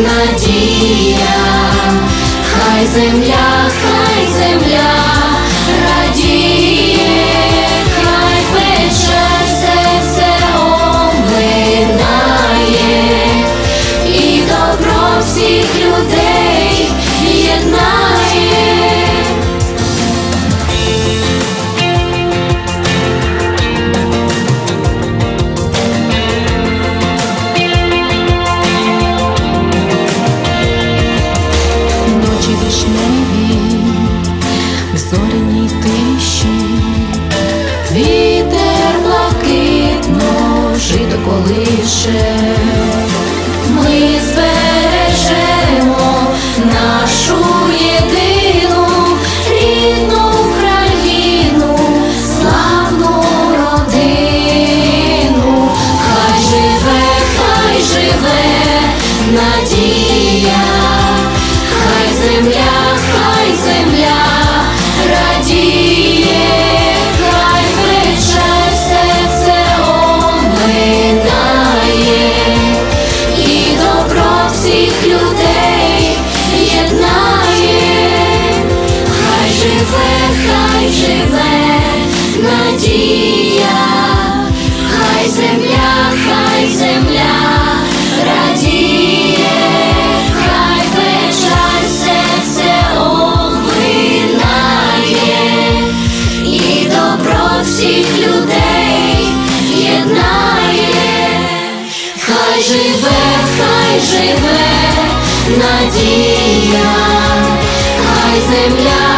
надія, хай земля, хай земля Ночі вишневі, в зоряній тиші, вітер блакитно жито колише, живе надія, хай земля, хай земля радіє, хай печаль серце оминає, і добро всіх людей єднає, хай живе, хай живе надія, хай земля,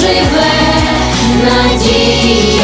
живе надія,